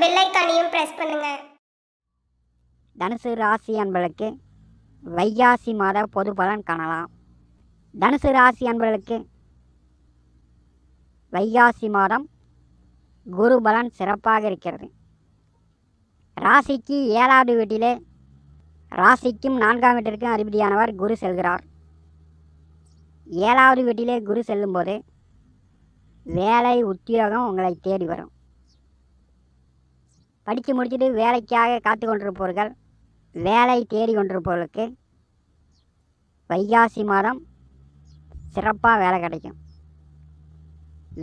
Bell ஐக்கானையும் press பண்ணுங்க. தனுசு ராசி அன்பர்களுக்கு வைகாசி மாத பொது பலன் காணலாம். தனுசு ராசி அன்பர்களுக்கு வைகாசி மாதம் குரு பலன் சிறப்பாக இருக்கிறது. ராசிக்கு ஏழாவது வீட்டிலே ராசிக்கும் நான்காம் வீட்டிற்கும் அதிபதியானவர் குரு செல்கிறார். ஏழாவது வீட்டிலே குரு செல்லும்போது வேலை உத்தியோகம் உங்களை தேடி வரும். படித்து முடிச்சுட்டு வேலைக்காக காத்து கொண்டிருப்பவர்கள் வேலை தேடி கொண்டிருப்பவர்களுக்கு வைகாசி மாதம் சிறப்பாக வேலை கிடைக்கும்.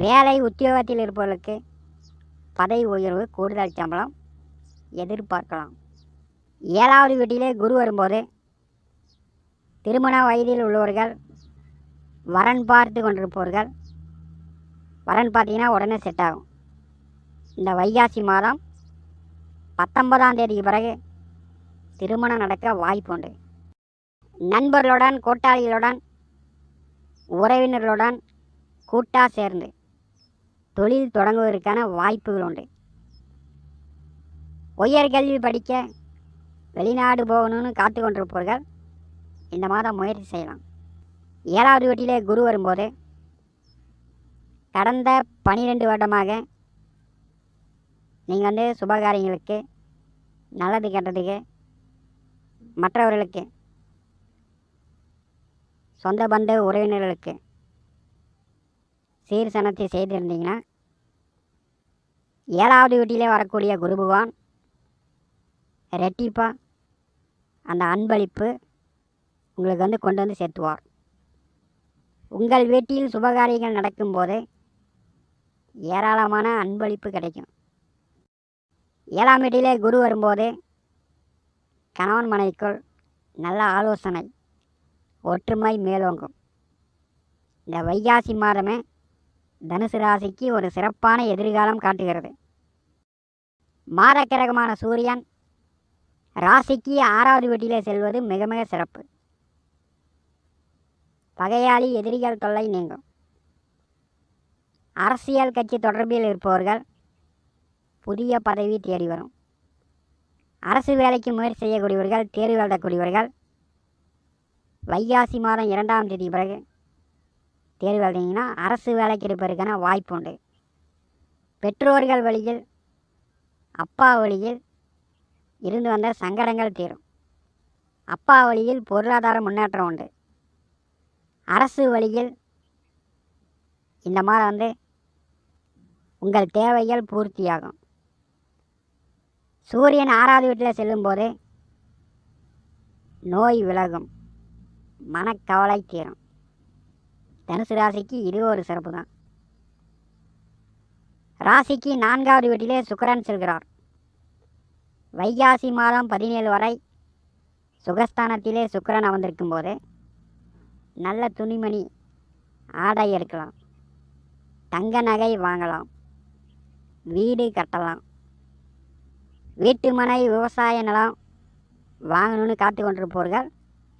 வேலை உத்தியோகத்தில் இருப்பவர்களுக்கு பதவி உயர்வு கூடுதல் சம்பளம் எதிர்பார்க்கலாம். ஏழாவது வீட்டிலே குரு வரும்போது திருமண வயதில் உள்ளவர்கள் வரன் பார்த்து கொண்டிருப்பவர்கள் வரன் பார்த்தீங்கன்னா உடனே செட் ஆகும். இந்த வைகாசி மாதம் பத்தொன்பதாம் தேதிக்கு பிறகு திருமணம் நடக்க வாய்ப்புண்டு. நண்பர்களுடன் கூட்டாளிகளுடன் உறவினர்களுடன் கூட்டாக சேர்ந்து தொழில் தொடங்குவதற்கான வாய்ப்புகள் உண்டு உயர்கல்வி படிக்க வெளிநாடு போகணும்னு காத்து கொண்டிருப்பவர்கள் இந்த மாதம் முயற்சி செய்யலாம். ஏழாவது வீட்டிலே குரு வரும்போது கடந்த பனிரெண்டு வருடமாக நீங்கள் வந்து சுபகாரியங்களுக்கு நல்லது கெட்டதுக்கு மற்றவர்களுக்கு சொந்த பந்த உறவினர்களுக்கு சீர் சனத்தை செய்திருந்தீங்கன்னா ஏழாவது வீட்டிலே வரக்கூடிய குரு பகவான் ரெட்டிப்பாக அந்த அன்பளிப்பு உங்களுக்கு வந்து கொண்டு வந்து சேர்த்துவார். உங்கள் வீட்டில் சுபகாரியங்கள் நடக்கும்போது ஏராளமான அன்பளிப்பு கிடைக்கும். ஏழாம் வீட்டிலே குரு வரும்போது கணவன் மனைவிக்குள் நல்ல ஆலோசனை ஒற்றுமை மேலோங்கும். இந்த வைகாசி மாதமே தனுசு ராசிக்கு ஒரு சிறப்பான எதிர்காலம் காட்டுகிறது. மாதக்கிரகமான சூரியன் ராசிக்கு ஆறாவது வீட்டிலே செல்வது மிக மிக சிறப்பு. பகையாளி எதிரிகள் தொல்லை நீங்கும். அரசியல் கட்சி தொடர்பில் இருப்பவர்கள் புதிய பதவி தேடி வரும். அரசு வேலைக்கு முயற்சி செய்யக்கூடியவர்கள் தேர்வு எழுதக்கூடியவர்கள் வைகாசி மாதம் இரண்டாம் தேதி பிறகு தேர்வு எழுதிங்கன்னா அரசு வேலைக்கு இருப்பதற்கான வாய்ப்பு உண்டு. பெற்றோர்கள் வழியில் அப்பா வழியில் இருந்து வந்த சங்கடங்கள் தீரும். அப்பா வழியில் பொருளாதார முன்னேற்றம் உண்டு. அரசு வழியில் இந்த மாதம் வந்து உங்கள் தேவைகள் பூர்த்தியாகும். சூரியன் ஆறாவது வீட்டில் செல்லும்போது நோய் விலகும். மனக்கவலை தீரும். தனுசு ராசிக்கு இது ஒரு சிறப்பு தான். ராசிக்கு நான்காவது வீட்டிலே சுக்கரன் செல்கிறார். வைகாசி மாதம் பதினேழு வரை சுகஸ்தானத்திலே சுக்கரன் அமர்ந்திருக்கும் போது நல்ல துணிமணி ஆடை எடுக்கலாம். தங்க நகை வாங்கலாம். வீடு கட்டலாம். வீட்டு மனை விவசாய நிலம் வாங்கணும்னு காத்து கொண்டிருப்பவர்கள்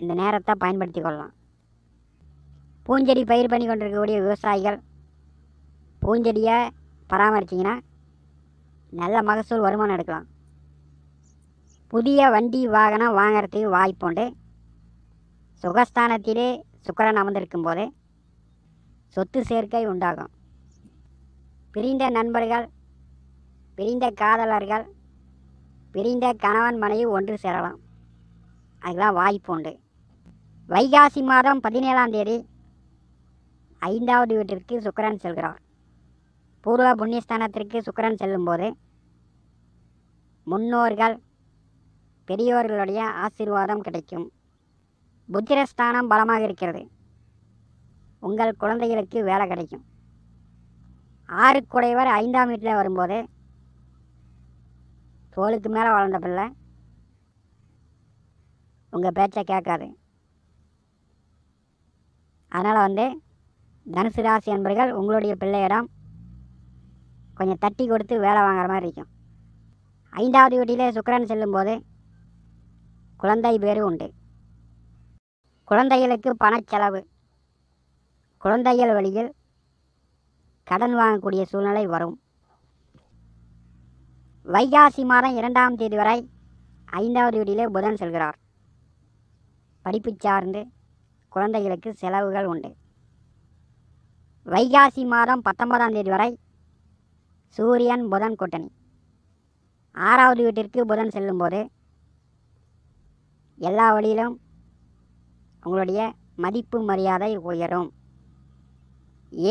இந்த நேரத்தை பயன்படுத்தி கொள்ளலாம். பூஞ்செடி பயிர் பண்ணி கொண்டிருக்கக்கூடிய விவசாயிகள் பூஞ்செடியை பராமரிச்சிங்கன்னா நல்ல மகசூல் வருமானம் எடுக்கலாம். புதிய வண்டி வாகனம் வாங்கிறதுக்கு வாய்ப்புண்டு சுகஸ்தானத்திலே சுக்கரன் அமர்ந்திருக்கும் போது சொத்து சேர்க்கை உண்டாகும். பிரிந்த நண்பர்கள் பிரிந்த காதலர்கள் பிரிந்த கணவன் மனைவி ஒன்று சேரலாம். அதுக்கெல்லாம் வாய்ப்பு உண்டு. வைகாசி மாதம் பதினேழாம் தேதி ஐந்தாவது வீட்டிற்கு சுக்கரன் செல்கிறார். பூர்வ புண்ணியஸ்தானத்திற்கு சுக்கரன் செல்லும்போது முன்னோர்கள் பெரியோர்களுடைய ஆசீர்வாதம் கிடைக்கும். புத்திரஸ்தானம் பலமாக இருக்கிறது. உங்கள் குழந்தைகளுக்கு வேலை கிடைக்கும். ஆறு குடைவர் ஐந்தாம் வீட்டில் வரும்போது தோளுக்கு மேலே வளர்ந்த பிள்ளை. உங்கள் பேச்சை கேட்காது. அதனால் வந்து தனுசு ராசி என்பர்கள் உங்களுடைய பிள்ளையிடம் கொஞ்சம் தட்டி கொடுத்து வேலை வாங்குற மாதிரி இருக்கும். ஐந்தாவது வீட்டிலே சுக்கரன் செல்லும்போது குழந்தை பேரு உண்டு. குழந்தைகளுக்கு பணச்செலவு. குழந்தைகள் வழியில் கடன் வாங்கக்கூடிய சூழ்நிலை வரும். வைகாசி மாதம் இரண்டாம் தேதி வரை ஐந்தாவது வீட்டிலே புதன் செல்கிறார். படிப்பு சார்ந்து குழந்தைகளுக்கு செலவுகள் உண்டு. வைகாசி மாதம் பத்தொன்பதாம் தேதி வரை சூரியன் புதன் கூட்டணி. ஆறாவது வீட்டிற்கு புதன் செல்லும்போது எல்லா வழியிலும் உங்களுடைய மதிப்பு மரியாதை உயரும்.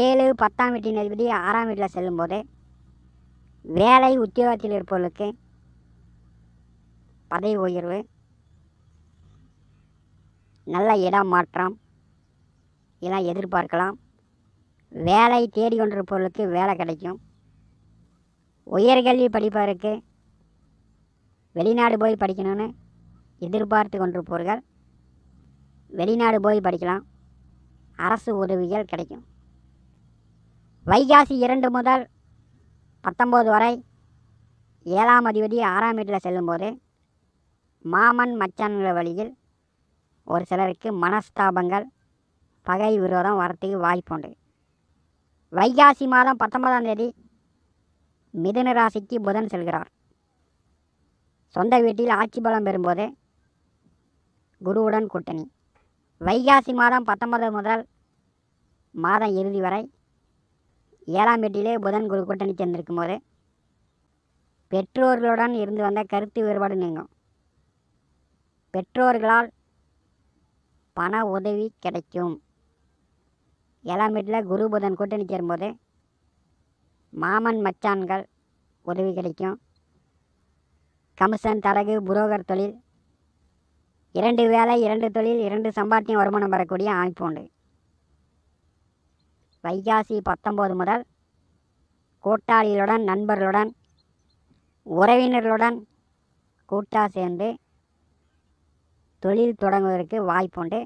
ஏழு பத்தாம் வீட்டின் அதிபதி ஆறாம் வீட்டில் செல்லும்போது வேலை உத்தியோகத்தில் இருப்பவர்களுக்கு பதவி உயர்வு நல்ல இடம் மாற்றம் இதெல்லாம் எதிர்பார்க்கலாம். வேலை தேடி கொண்டிருப்பவர்களுக்கு வேலை கிடைக்கும். உயர்கல்வி படிப்பவருக்கு வெளிநாடு போய் படிக்கணும்னு எதிர்பார்த்து கொண்டிருப்பவர்கள் வெளிநாடு போய் படிக்கலாம். அரசு உதவிகள் கிடைக்கும். வைகாசி இரண்டு முதல் பத்தொம்போது வரை ஏழாம் அதிபதி ஆறாம் வீட்டில் செல்லும்போது மாமன் மச்சான்கள் வழியில் ஒரு சிலருக்கு மனஸ்தாபங்கள் பகை விரோதம் வரத்துக்கு வாய்ப்பு உண்டு. வைகாசி மாதம் பத்தொன்பதாம் தேதி மிதுன ராசிக்கு புதன் செல்கிறார். சொந்த வீட்டில் ஆட்சி பலம் பெறும்போது குருவுடன் கூட்டணி. வைகாசி மாதம் பத்தொன்பது முதல் மாதம் இறுதி வரை ஏழாம் வீட்டிலே புதன் குரு கூட்டணி சேர்ந்திருக்கும் போது பெற்றோர்களுடன் இருந்து வந்த கருத்து வேறுபாடு நீங்கும். பெற்றோர்களால் பண உதவி கிடைக்கும். ஏழாம் வீட்டில் குரு புதன் கூட்டணி சேரும்போது மாமன் மச்சான்கள் உதவி கிடைக்கும். கமிஷன் தரகு புரோகர் தொழில் இரண்டு வேலை இரண்டு தொழில் இரண்டு சம்பாத்தியம் வருமானம் வரக்கூடிய அமைப்பு உண்டு. வைகாசி பத்தொம்போது முதல் கூட்டாளிகளுடன் நண்பர்களுடன் உறவினர்களுடன் கூட்டாக சேர்ந்து தொழில் தொடங்குவதற்கு வாய்ப்புண்டு.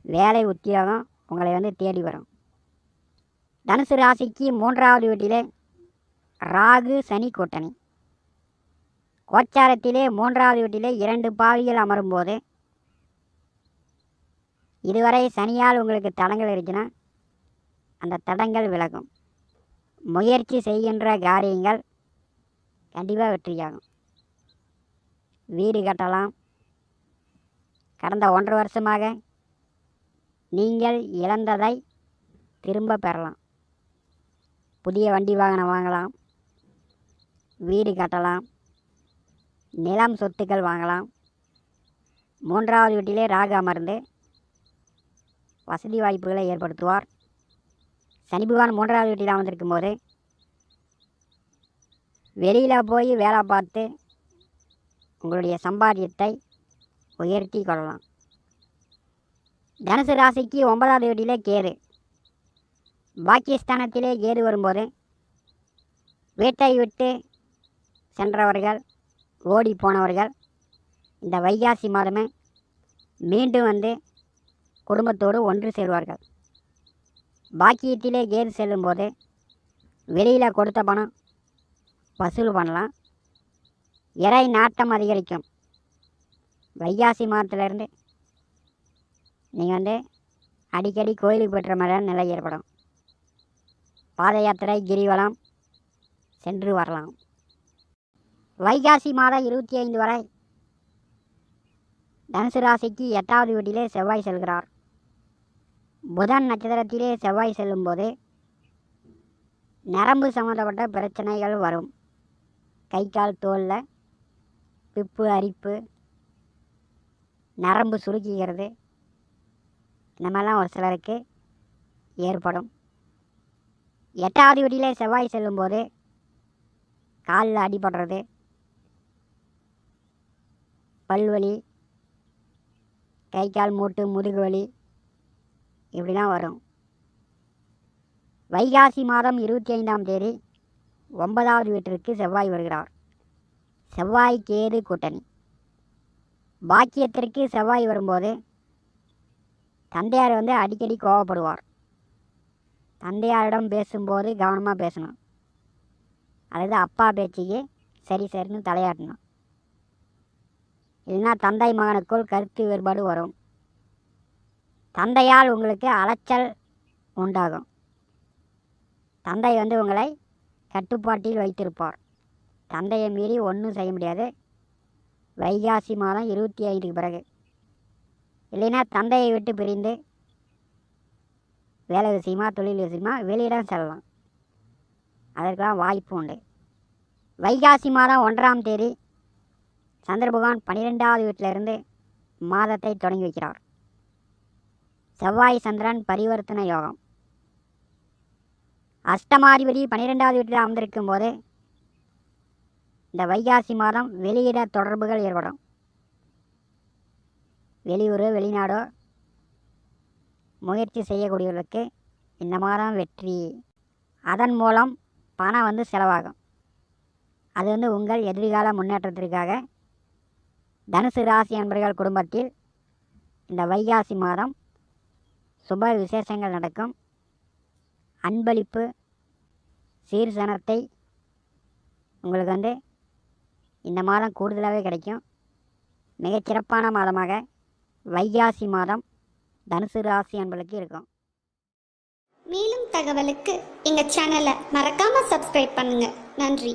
வேலை உத்தியோகம் உங்களை வந்து தேடி வரும். தனுசு ராசிக்கு மூன்றாவது வீட்டிலே ராகு சனி கூட்டணி. கோச்சாரத்திலே மூன்றாவது வீட்டிலே இரண்டு பாவிகள் அமரும்போது இதுவரை சனியால் உங்களுக்கு தடங்கள் இருக்குன்னா அந்த தடங்கள் விலகும். முயற்சி செய்கின்ற காரியங்கள் கண்டிப்பாக வெற்றியாகும். வீடு கட்டலாம். கடந்த ஒன்றரை வருஷமாக நீங்கள் இழந்ததை திரும்ப பெறலாம். புதிய வண்டி வாகனம் வாங்கலாம். வீடு கட்டலாம். நிலம் சொத்துக்கள் வாங்கலாம். மூன்றாவது வீட்டிலே ராகு அமர்ந்து வசதி வாய்ப்புகளை ஏற்படுத்துவார். சனி பகவான் மூன்றாவது வீட்டில் அமர்ந்திருக்கும் போது வெளியில் போய் வேலை பார்த்து உங்களுடைய சம்பாத்தியத்தை உயர்த்தி கொள்ளலாம். தனுசு ராசிக்கு ஒன்பதாவது வீட்டிலே கேது. பாக்கியஸ்தானத்திலே கேது வரும்போது வீட்டை விட்டு சென்றவர்கள் ஓடி போனவர்கள் இந்த வைகாசி மாதமே மீண்டும் வந்து குடும்பத்தோடு ஒன்று சேருவார்கள். பாக்கியத்திலே கேது செல்லும்போது வெளியில் கொடுத்த பணம் வசூல் பண்ணலாம். இறை நாட்டம் அதிகரிக்கும். வைகாசி மாதத்துலேருந்து நீங்கள் வந்து அடிக்கடி கோயிலுக்கு பெற்ற மாதிரியான நிலை ஏற்படும். பாத யாத்திரை கிரிவலம் சென்று வரலாம். வைகாசி மாதம் இருபத்தி ஐந்து வரை தனுசு ராசிக்கு எட்டாவது வீட்டிலே செவ்வாய் செல்கிறார். புதன் நட்சத்திரத்திலே செவ்வாய் செல்லும்போது நரம்பு சம்மந்தப்பட்ட பிரச்சனைகள் வரும். கை கால் தோலில் பிப்பு அரிப்பு நரம்பு சுருக்கிக்கிறது இந்த மாதிரிலாம் ஒரு சிலருக்கு ஏற்படும். எட்டாவது வீட்டிலே செவ்வாய் செல்லும்போது காலில் அடிபடுறது பல்வலி கை கால் மூட்டு முதுகு வலி இப்படி தான் வரும். வைகாசி மாதம் இருபத்தி ஐந்தாம் தேதி ஒன்பதாவது வீட்டிற்கு செவ்வாய் வருகிறார். செவ்வாய் கேது கூட்டணி. பாக்கியத்திற்கு செவ்வாய் வரும்போது தந்தையார் வந்து அடிக்கடி கோவப்படுவார். தந்தையாரிடம் பேசும்போது கவனமாக பேசணும். அதாவது அப்பா பேச்சுக்கு சரி சரின்னு தலையாட்டணும். இல்லைன்னா தந்தை மகனுக்குள் கருத்து வேறுபாடு வரும். தந்தையால் உங்களுக்கு அலைச்சல் உண்டாகும். தந்தை வந்து உங்களை கட்டுப்பாட்டில் வைத்திருப்பார். தந்தையை மீறி ஒன்றும் செய்ய முடியாது. வைகாசி மாதம் இருபத்தி ஐந்துக்கு பிறகு. இல்லைன்னா தந்தையை விட்டு பிரிந்து வேலை விஷயமா தொழில் விஷயமா வெளியிடம் செல்லலாம். அதற்கெல்லாம் வாய்ப்பு உண்டு. வைகாசி மாதம் ஒன்றாம் தேதி சந்திர பகவான் பன்னிரெண்டாவது வீட்டிலிருந்து மாதத்தை தொடங்கி வைக்கிறார். செவ்வாய் சந்திரன் பரிவர்த்தன யோகம். அஷ்டமாதிபதி பன்னிரெண்டாவது வீட்டில் அமர்ந்திருக்கும் போது இந்த வைகாசி மாதம் வெளியிட தொடர்புகள் ஏற்படும். வெளியூர் வெளிநாடோ முயற்சி செய்யக்கூடியவர்களுக்கு இந்த மாதம் வெற்றி. அதன் மூலம் பணம் வந்து செலவாகும். அது வந்து உங்கள் எதிர்கால முன்னேற்றத்திற்காக. தனுசு ராசி என்பர்கள் குடும்பத்தில் இந்த வைகாசி மாதம் சுப விசேஷங்கள் நடக்கும். அன்பளிப்பு சீர்சனத்தை உங்களுக்கு வந்து இந்த மாதம் கூடுதலாகவே கிடைக்கும். மிகச்சிறப்பான மாதமாக வைகாசி மாதம் தனுசு ராசி அன்பளுக்கு இருக்கும். மேலும் தகவலுக்கு எங்கள் சேனலை மறக்காமல் சப்ஸ்கிரைப் பண்ணுங்கள் நன்றி.